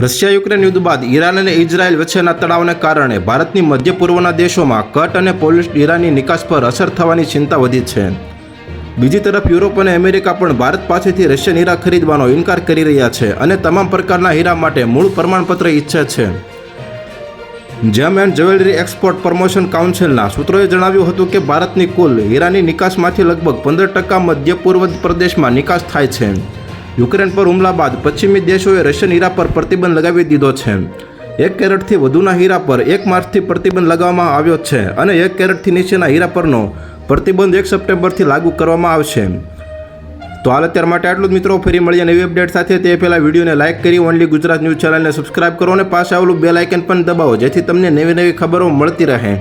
Russia Ukraine યુદ્ધ બાદ Iran અને ઇઝરાયલ વચ્ચેના તણાવને કારણે ભારતની મધ્ય પૂર્વના દેશોમાં કટ અને પોલિશ ઈરાનની નિકાસ પર અસર થવાની ચિંતા વધી છે. બીજી તરફ યુરોપ અને અમેરિકા પણ ભારત પાસેથી રશિયન હીરા ખરીદવાનો ઇનકાર કરી રહ્યા છે અને તમામ પ્રકારના હીરા માટે મૂળ પ્રમાણપત્ર ઈચ્છે છે. જેમ એન્ડ જ્વેલરી એક્સપોર્ટ પ્રમોશન કાઉન્સિલના સૂત્રોએ જણાવ્યું હતું કે ભારતની કુલ હીરાની નિકાસમાંથી લગભગ પંદર ટકા મધ્ય પૂર્વ પ્રદેશમાં નિકાસ થાય છે. યુક્રેન પર હુમલા બાદ પશ્ચિમી દેશોએ રશિયન હીરા પર પ્રતિબંધ લગાવી દીધો છે. એક કેરેટથી વધુના હીરા પર એક માર્ચથી પ્રતિબંધ લગાવવામાં આવ્યો છે અને એક કેરેટથી નીચેના હીરા પરનો પ્રતિબંધ એક સપ્ટેમ્બરથી લાગુ કરવામાં આવશે. તો હાલ અત્યાર માટે આટલું જ મિત્રો, ફરી મળીએ નવી અપડેટ સાથે. તે પહેલાં વિડીયોને લાઇક કરી ઓનલી ગુજરાત ન્યૂઝ ચેનલને સબસ્ક્રાઇબ કરો અને પાસે આવેલું બેલ આઇકન પણ દબાવો, જેથી તમને નવી નવી ખબરો મળતી રહે.